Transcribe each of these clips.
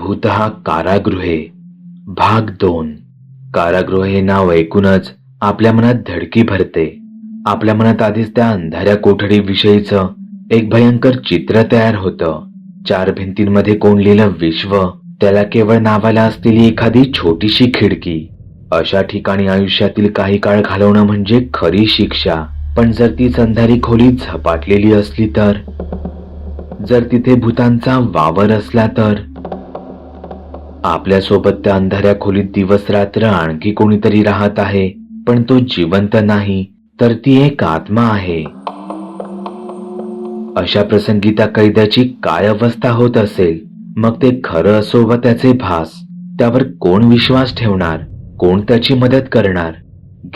भूत कारागृहे. भाग दोन. कारागृह हे नाव ऐकूनच आपल्या मनात धडकी भरते. आपल्या मनात आधीच त्या अंधाऱ्या कोठडीविषयीच एक भयंकर चित्र तयार होतं. चार भिंतींमध्ये कोंडलेलं विश्व त्याला केवळ नावाला असलेली एखादी छोटीशी खिडकी. अशा ठिकाणी आयुष्यातील काही काळ घालवणं म्हणजे खरी शिक्षा. पण जर तीच अंधारी खोली झपाटलेली असली तर? जर तिथे भूतांचा वावर असला तर? आपल्यासोबत त्या अंधाऱ्या खोलीत दिवस रात्र आणखी कोणीतरी राहत आहे पण तो जिवंत नाही तर ती एक आत्मा आहे. अशा प्रसंगी त्या कैद्याची काय अवस्था होत असेल? मग ते खरं असो व त्याचे भास त्यावर कोण विश्वास ठेवणार कोण त्याची मदत करणार?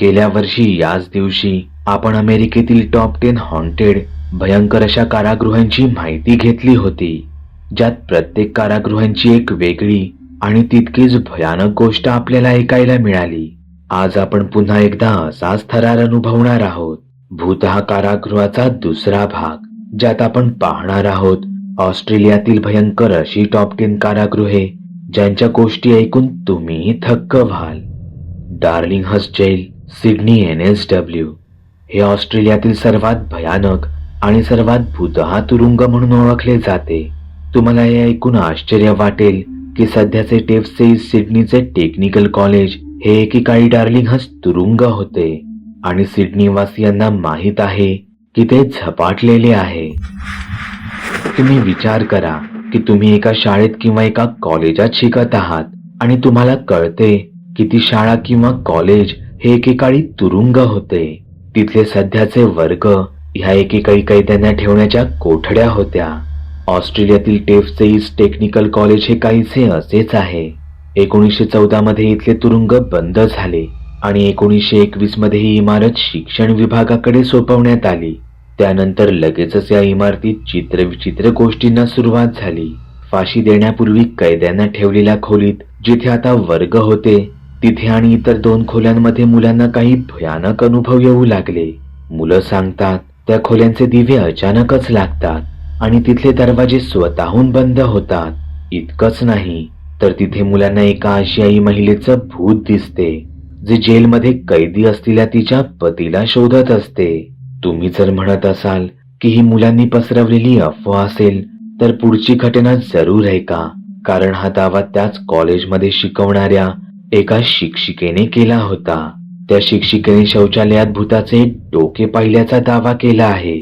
गेल्या वर्षी याच दिवशी आपण अमेरिकेतील टॉप टेन हॉन्टेड भयंकर अशा कारागृहांची माहिती घेतली होती ज्यात प्रत्येक कारागृहांची एक वेगळी आणि तितकीच भयानक गोष्ट आपल्याला ऐकायला मिळाली. आज आपण पुन्हा एकदा असाच थरार अनुभवणार आहोत. भूत हा कारागृहाचा दुसरा भाग ज्यात आपण पाहणार आहोत ऑस्ट्रेलियातील भयंकर अशी टॉप टेन कारागृहे ज्यांच्या गोष्टी ऐकून तुम्हीही थक्क व्हाल. Darlinghurst jail Sydney N S W. हे ऑस्ट्रेलियातील सर्वात भयानक आणि सर्वात भूतहा तुरुंग म्हणून ओळखले जाते. तुम्हाला हे ऐकून आश्चर्य वाटेल की सध्याचे टेफसे सिडनीचे टेक्निकल कॉलेज हे एकेकाळी डार्लिंग हस तुरुंग होते. आणि सिडनीवासियांना माहीत आहे की ते झपाटलेले आहे. तुम्ही विचार करा की तुम्ही एका शाळेत किंवा एका कॉलेजात शिकत आहात आणि तुम्हाला कळते की ती शाळा किंवा कॉलेज हे एकेकाळी तुरुंग होते. तिथले सध्याचे वर्ग ह्या एकेकाळी कैद्यांना ठेवण्याच्या कोठड्या होत्या. ऑस्ट्रेलियातील टेफचे ईस्ट टेक्निकल कॉलेज हे काहीसे असेच आहे. एकोणीसशे चौदा मध्ये इथले तुरुंग बंद झाले आणि एकोणीसशे एकवीसमध्ये ही इमारत शिक्षण विभागाकडे सोपवण्यात आली. त्यानंतर लगेचच या इमारतीत चित्रविचित्र गोष्टींना सुरुवात झाली. फाशी देण्यापूर्वी कैद्यांना ठेवलेल्या खोलीत जिथे आता वर्ग होते तिथे आणि इतर दोन खोल्यांमध्ये मुलांना काही भयानक अनुभव येऊ लागले. मुलं सांगतात त्या खोल्यांचे दिवे अचानकच लागतात. आणि तिथले दरवाजे स्वतःहून बंद होतात. इतकंच नाही तर तिथे मुलांना एका आशियाई महिलेचं भूत दिसते जे जेलमध्ये कैदी असलेल्या तिच्या पतीला शोधत असते. तुम्ही जर म्हणत असाल की ही मुलांनी पसरवलेली अफवा असेल तर पुढची घटना जरूर आहे का कारण हा दावा त्याच कॉलेजमध्ये शिकवणाऱ्या एका शिक्षिकेने केला होता. त्या शिक्षिकेने शौचालयात भूताचे डोके पाहिल्याचा दावा केला आहे.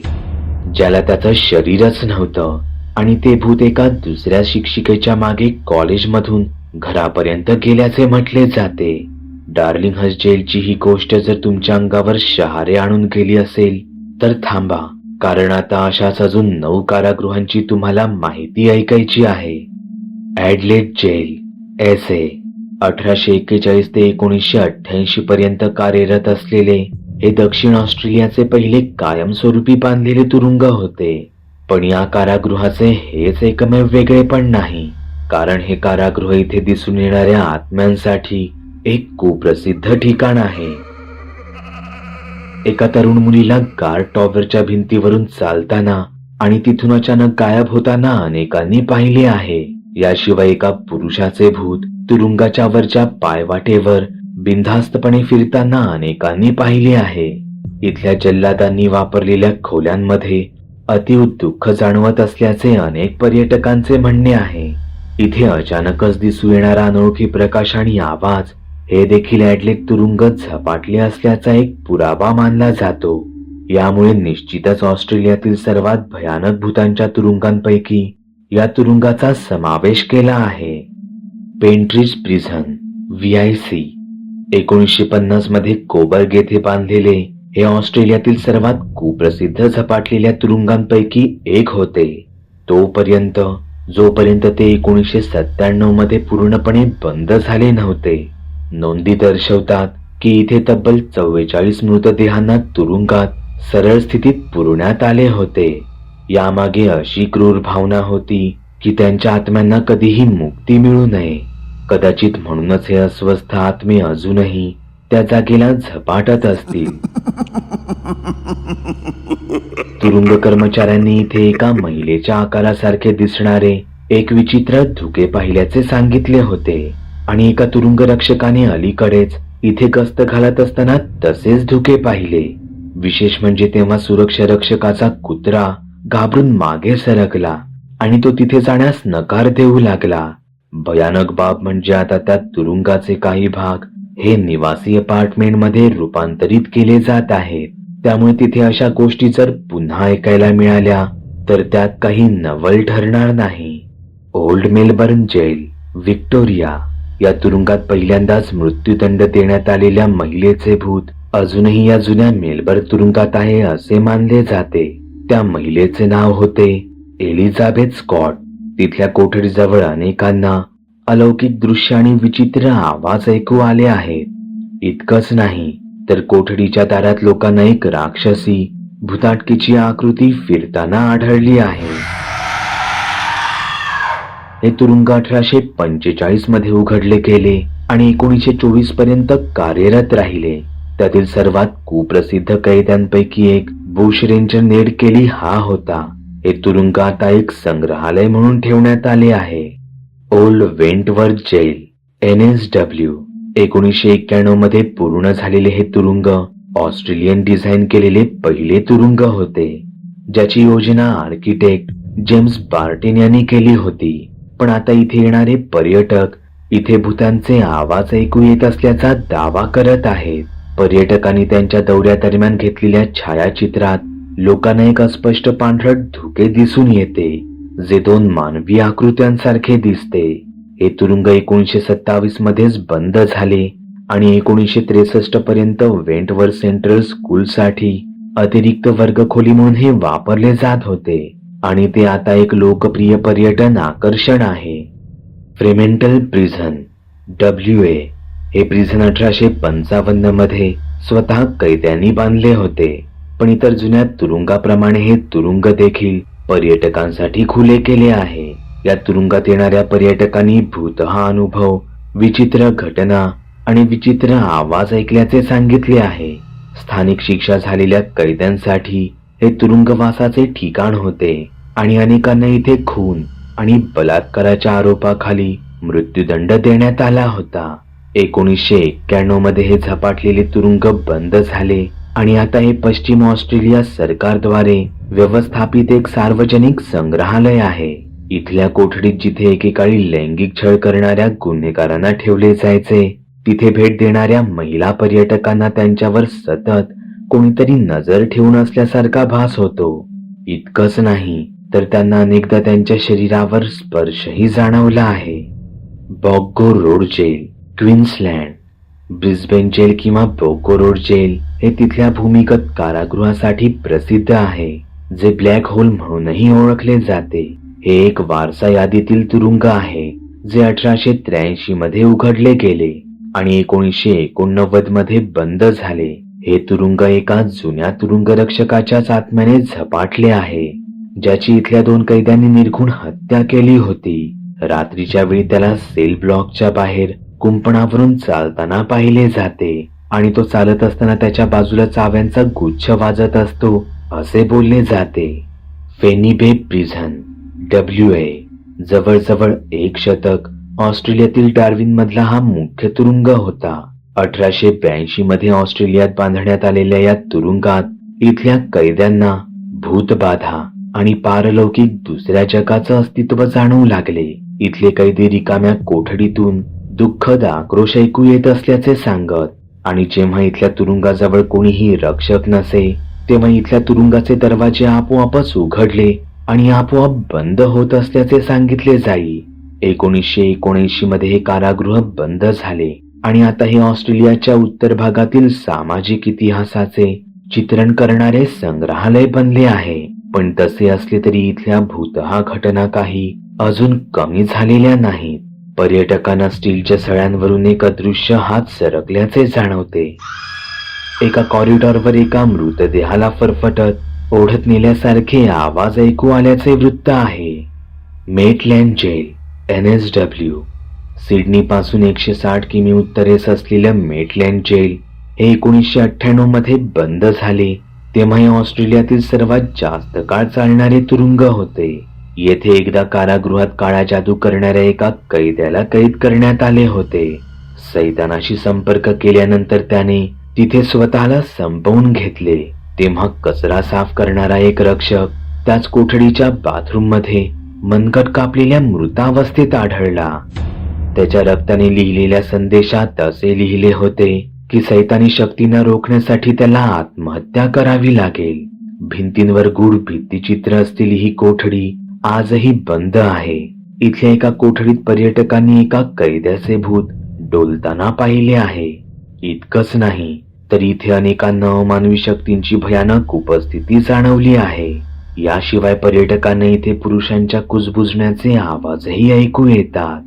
ज्याला त्याचं शरीरच नव्हतं आणि ते भूत एका दुसऱ्या शिक्षिकेच्या मागे कॉलेजमधून घरापर्यंत गेल्याचे म्हटले जाते. डार्लिंग हस जेलची ही गोष्ट जर तुमच्या अंगावर शहारे आणून गेली असेल तर थांबा कारण आता अशाच अजून नऊ कारागृहांची तुम्हाला माहिती ऐकायची आहे. ऍडलेट जेल एस ए अठराशे एक्केचाळीस ते एकोणीसशे अठ्ठ्याऐंशी पर्यंत कार्यरत असलेले हे दक्षिण ऑस्ट्रेलियाचे पहिले कायमस्वरूपी बांधलेले तुरुंग होते. पण या कारागृहाचे हेच एकमेव वेगळे पण नाही कारण हे कारागृह इथे दिसून येणाऱ्या आत्म्यांसाठी एक कुप्रसिद्ध ठिकाण आहे. एका तरुण मुलीला गार्ड टॉवरच्या भिंतीवरून चालताना आणि तिथून अचानक गायब होताना अनेकांनी पाहिले आहे. याशिवाय एका पुरुषाचे भूत तुरुंगाच्या वरच्या पायवाटेवर बिनधास्तपणे फिरताना अनेकांनी पाहिले आहे. इथल्या जल्लादांनी वापरलेल्या खोल्यांमध्ये अतिव दुःख जाणवत असल्याचे अनेक पर्यटकांचे म्हणणे आहे. इथे अचानकच दिसू येणारा अनोळखी प्रकाश आणि आवाज हे देखील ऍडलेट तुरुंग झपाटले असल्याचा एक पुरावा मानला जातो. यामुळे निश्चितच ऑस्ट्रेलियातील सर्वात भयानक भूतांच्या तुरुंगांपैकी या तुरुंगाचा समावेश केला आहे. Pentridge prison V I C. एकोणीसशे पन्नासमध्ये कोबर्ग येथे बांधलेले हे ऑस्ट्रेलियातील सर्वात कुप्रसिद्ध झपाटलेल्या तुरुंगांपैकी एक होते. तोपर्यंत जोपर्यंत ते एकोणीसशे सत्त्याण्णवमध्ये पूर्णपणे बंद झाले नव्हते. नोंदी दर्शवतात की इथे तब्बल चव्वेचाळीस मृतदेहांना तुरुंगात सरळ स्थितीत पुरवण्यात आले होते. यामागे अशी क्रूर भावना होती की त्यांच्या आत्म्यांना कधीही मुक्ती मिळू नये. कदाचित म्हणूनच हे अस्वस्थ आत्मे अजूनही त्या जागेला झपाटत असतील. तुरुंग कर्मचाऱ्यांनी इथे एका महिलेच्या आकारासारखे दिसणारे एक विचित्र धुके पाहिल्याचे सांगितले होते आणि एका तुरुंग रक्षकाने अलीकडेच इथे गस्त घालत असताना तसेच धुके पाहिले. विशेष म्हणजे तेव्हा सुरक्षा रक्षकाचा कुत्रा घाबरून मागे सरकला आणि तो तिथे जाण्यास नकार देऊ लागला. भयानक बाब म्हणजे आता त्या तुरुंगाचे काही भाग हे निवासी अपार्टमेंटमध्ये रूपांतरित केले जात आहेत. त्यामुळे तिथे अशा गोष्टी जर पुन्हा ऐकायला मिळाल्या तर त्यात काही नवल ठरणार नाही. ओल्ड मेलबर्न जेल व्हिक्टोरिया या तुरुंगात पहिल्यांदाच मृत्यूदंड देण्यात आलेल्या महिलेचे भूत अजूनही या जुन्या मेलबर्न तुरुंगात आहे असे मानले जाते. त्या महिलेचे नाव होते एलिझाबेथ स्कॉट. तिथल्या कोठडीजवळ अनेकांना अलौकिक दृश्य आणि विचित्र आवाज ऐकू आले आहेत इतकंच नाही तर कोठडीच्या दारात लोकांना एक राक्षसी भूताटकीची आकृती फिरताना आढळली आहे. हे तुरुंग अठराशे पंचेचाळीसमध्ये उघडले गेले आणि एकोणीसशे चोवीसपर्यंत कार्यरत राहिले. त्यातील सर्वात कुप्रसिद्ध कैद्यांपैकी एक बुश रेंजर नेड केली हा होता. हे तुरुंग आता एक संग्रहालय म्हणून ठेवण्यात आले आहे. Old Wentworth jail N S W एकोणीसशे एक्क्याण्णवमध्ये पूर्ण झालेले हे तुरुंग ऑस्ट्रेलियन डिझाईन केलेले पहिले तुरुंग होते. ज्याची योजना आर्किटेक्ट जेम्स बार्टिन यांनी केली होती. पण आता इथे येणारे पर्यटक इथे भूतांचे आवाज ऐकू येत असल्याचा दावा करत आहेत. पर्यटकांनी त्यांच्या दौऱ्यादरम्यान घेतलेल्या छायाचित्रात लोकांना एक अस्पष्ट पांढरट धुके दिसून येते जे दोन मानवी आकृत्यांसारखे दिसते. हे तुरुंग एकोणीसशे सत्तावीस मध्येच बंद झाले आणि एकोणीसशे त्रेसष्ट पर्यंत वेंटवर सेंट्रल स्कूलसाठी अतिरिक्त वर्गखोली म्हणून हे वापरले जात होते आणि ते आता एक लोकप्रिय पर्यटन आकर्षण आहे. फ्रेमेंटल प्रिझन डब्ल्यू ए हे प्रिझन अठराशे पंचावन्नमध्ये स्वतः कैद्यांनी बांधले होते. पण इतर जुन्या तुरुंगाप्रमाणे हे तुरुंग देखील पर्यटकांसाठी खुले केले आहे. या तुरुंगात येणाऱ्या पर्यटकांनी भूत हा अनुभव विचित्र घटना आणि विचित्र आवाज ऐकल्याचे सांगितले आहे. स्थानिक शिक्षा झालेल्या कैद्यांसाठी हे तुरुंगवासाचे ठिकाण होते आणि अनेकांना इथे खून आणि बलात्काराच्या आरोपाखाली मृत्यूदंड देण्यात आला होता. एकोणीसशे एक्क्याण्णवमध्ये हे झपाटलेले तुरुंग बंद झाले आणि आता हे पश्चिम ऑस्ट्रेलिया सरकारद्वारे व्यवस्थापित एक सार्वजनिक संग्रहालय आहे. इथल्या कोठडीत जिथे एकेकाळी लैंगिक छळ करणाऱ्या गुन्हेगारांना ठेवले जायचे तिथे भेट देणाऱ्या महिला पर्यटकांना त्यांच्यावर सतत कोणीतरी नजर ठेवून असल्यासारखा भास होतो. इतकंच नाही तर त्यांना अनेकदा त्यांच्या शरीरावर स्पर्शही जाणवला आहे. Boggo Road jail Queensland. Brisbane jail किंवा बोको रोड जेल हे तिथल्या भूमिगत कारागृहासाठी प्रसिद्ध आहे जे ब्लॅक होल म्हणूनही ओळखले जाते. हे एक वारसा यादीतील तुरुंग आहे जे अठराशे त्र्याऐंशी मध्ये उघडले गेले आणि एकोणीसशे एकोणनव्वदमध्ये बंद झाले. हे तुरुंग एका जुन्या तुरुंग रक्षकाच्याच आत्म्याने झपाटले आहे ज्याची इथल्या दोन कैद्यांनी निर्घुण हत्या केली होती. रात्रीच्या वेळी त्याला सेल ब्लॉकच्या बाहेर कुंपणावरून चालताना पाहिले जाते आणि तो चालत असताना त्याच्या बाजूला चाव्यांचा गुच्छ वाजत असतो असे बोलले जाते. फेनिबे प्रिझन डब्ल्यू ए जवळजवळ एक शतक ऑस्ट्रेलियातील डार्विन मधला हा मुख्य तुरुंग होता. अठराशे ब्याऐंशी मध्ये ऑस्ट्रेलियात बांधण्यात आलेल्या या तुरुंगात इथल्या कैद्यांना भूतबाधा आणि पारलौकिक दुसऱ्या जगाचं अस्तित्व जाणवू लागले. इथले कैदी रिकाम्या कोठडीतून दुःखद आक्रोश ऐकू येत असल्याचे सांगत आणि जेव्हा इथल्या तुरुंगाजवळ कोणीही रक्षक नसे तेव्हा इथल्या तुरुंगाचे दरवाजे आपोआपच उघडले आणि आपोआप बंद होत असल्याचे सांगितले जाई. एकोणीसशे एकोणऐंशी मध्ये हे कारागृह बंद झाले आणि आता हे ऑस्ट्रेलियाच्या उत्तर भागातील सामाजिक इतिहासाचे चित्रण करणारे संग्रहालय बनले आहे. पण तसे असले तरी इथल्या भूतहा घटना काही अजून कमी झालेल्या नाहीत. पर्यटकांना स्टीलच्या सळ्यांवरून एक अदृश्य हात सरकल्याचे जाणवते. एका कॉरिडॉरवर एका मृतदेहाला फरफटत ओढत नेल्यासारखे आवाज ऐकू आल्याचे वृत्त आहे. Maitland jail N S W. Sydney पासून एकशे साठ किमी उत्तरेस असलेलं मेटलँड जेल हे एकोणीसशे अठ्ठ्याण्णवमध्ये बंद झाले तेव्हा हे ऑस्ट्रेलियातील सर्वात जास्त काळ चालणारे तुरुंग होते. येथे एकदा कारागृहात काळा जादू करणाऱ्या एका कैद्याला कैद करण्यात आले होते. सैतानाशी संपर्क केल्यानंतर त्याने तिथे स्वतःला संपवून घेतले. तेव्हा कचरा साफ करणारा एक रक्षक त्याच कोठडीच्या बाथरूममध्ये मनगट कापलेल्या मृतावस्थेत आढळला. त्याच्या रक्ताने लिहिलेल्या संदेशात असे लिहिले होते की सैतानी शक्तींना रोखण्यासाठी त्याला आत्महत्या करावी लागेल. भिंतींवर गूढ भित्तीचित्र असलेली ही कोठडी आजही बंद आहे. इथल्या एका कोठडीत पर्यटकांनी एका कैद्याचे भूत डोलताना पाहिले आहे. इतकंच नाही तर इथे अनेकांना अमानवी शक्तींची भयानक उपस्थिती जाणवली आहे. याशिवाय पर्यटकांना इथे पुरुषांच्या कुजबुजण्याचे आवाजही ऐकू येतात.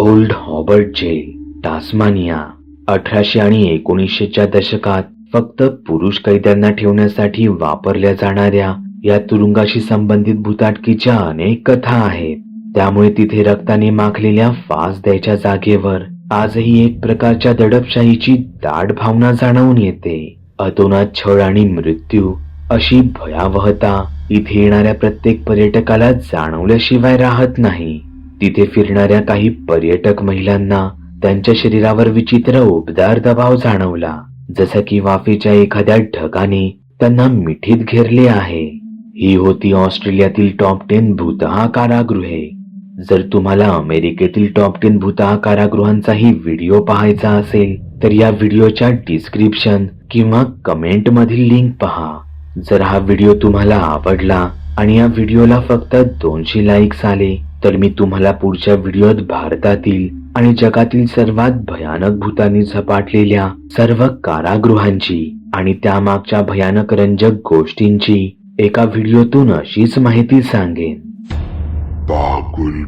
Old Hobart jail Tasmania. अठराशे आणि एकोणीसशेच्या दशकात फक्त पुरुष कैद्यांना ठेवण्यासाठी वापरल्या जाणाऱ्या या तुरुंगाशी संबंधित भूताटकीच्या अनेक कथा आहेत. त्यामुळे तिथे रक्ताने माखलेल्या फास द्यायच्या जागेवर आजही एक प्रकारच्या दडपशाहीची दाट भावना जाणवून येते. अतोनात छळ आणि मृत्यू अशी भयावहता इथे येणाऱ्या प्रत्येक पर्यटकाला जाणवल्याशिवाय राहत नाही. तिथे फिरणाऱ्या काही पर्यटक महिलांना त्यांच्या शरीरावर विचित्र उबदार दबाव जाणवला. जसं की वाफेच्या एखाद्या ढगाने त्यांना मिठीत घेरले आहे. ही होती ऑस्ट्रेलियातील टॉप टेन भूतहा कारागृहे जर तुम्हाला अमेरिकेतील टॉप टेन भूतहा कारागृहांचाही व्हिडिओ पाहायचा असेल तर या व्हिडिओच्या डिस्क्रिप्शन किंवा कमेंट मधील लिंक पहा. जर हा व्हिडिओ तुम्हाला आवडला आणि या व्हिडिओला फक्त दोनशे लाईक्स आले तर मी तुम्हाला पुढच्या व्हिडिओत भारतातील आणि जगातील सर्वात भयानक भूतांनी झपाटलेल्या सर्व कारागृहांची आणि त्यामागच्या भयानक रंजक गोष्टींची एका व्हिडिओतून अशीच माहिती सांगेन. Bagul